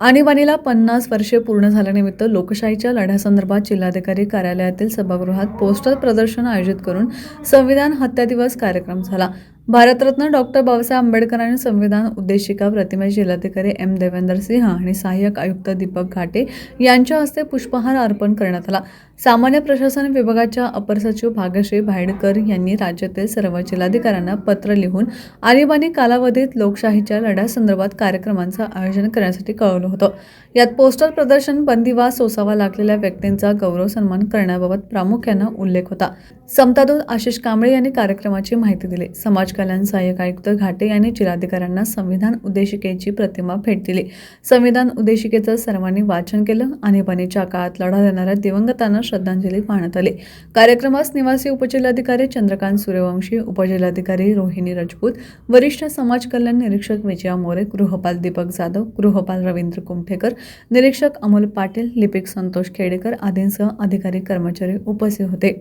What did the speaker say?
आणीबाणीला पन्नास वर्षे पूर्ण झाल्यानिमित्त लोकशाहीच्या लढ्यासंदर्भात जिल्हाधिकारी कार्यालयातील सभागृहात पोस्टर प्रदर्शन आयोजित करून संविधान हत्या दिवस कार्यक्रम झाला. भारतरत्न डॉक्टर बाबासाहेब आंबेडकरांनी संविधान उद्देशिका प्रतिमा जिल्हाधिकारी एम देवेंदर सिंह आणि सहाय्यक आयुक्त दीपक घाटे यांच्या हस्ते पुष्पहार अर्पण करण्यात आला. सामान्य प्रशासन विभागाच्या अपर सचिव भाग्यश्री भायडकर यांनी राज्यातील सर्व जिल्हाधिकाऱ्यांना पत्र लिहून आणीबाणी कालावधीत लोकशाहीच्या लढ्यासंदर्भात कार्यक्रमांचं आयोजन करण्यासाठी कळवलं होतं. यात पोस्टर प्रदर्शन बंदिवास सोसावा लागलेल्या व्यक्तींचा गौरव सन्मान करण्याबाबत प्रामुख्यानं उल्लेख होता. समतादूत आशिष कांबळे यांनी कार्यक्रमाची माहिती दिली. समाज कल्याण सहाय्यक आयुक्त घाटे यांनी जिल्हाधिकाऱ्यांना संविधान उद्देशिकेची प्रतिमा भेट दिली संविधान उद्देशिकेचं सर्वांनी वाचन केलं आणीबाणीच्या काळात लढा देणाऱ्या दिवंगतांना श्रद्धांजली वाहण्यात आली. कार्यक्रमास निवासी उपजिल्हाधिकारी चंद्रकांत सूर्यवंशी उपजिल्हाधिकारी रोहिणी राजपूत वरिष्ठ समाज कल्याण निरीक्षक विजया मोरे गृहपाल दीपक जाधव गृहपाल रवींद्र कुमठेकर निरीक्षक अमोल पाटील लिपिक संतोष खेडेकर आदींसह अधिकारी कर्मचारी उपस्थित होते.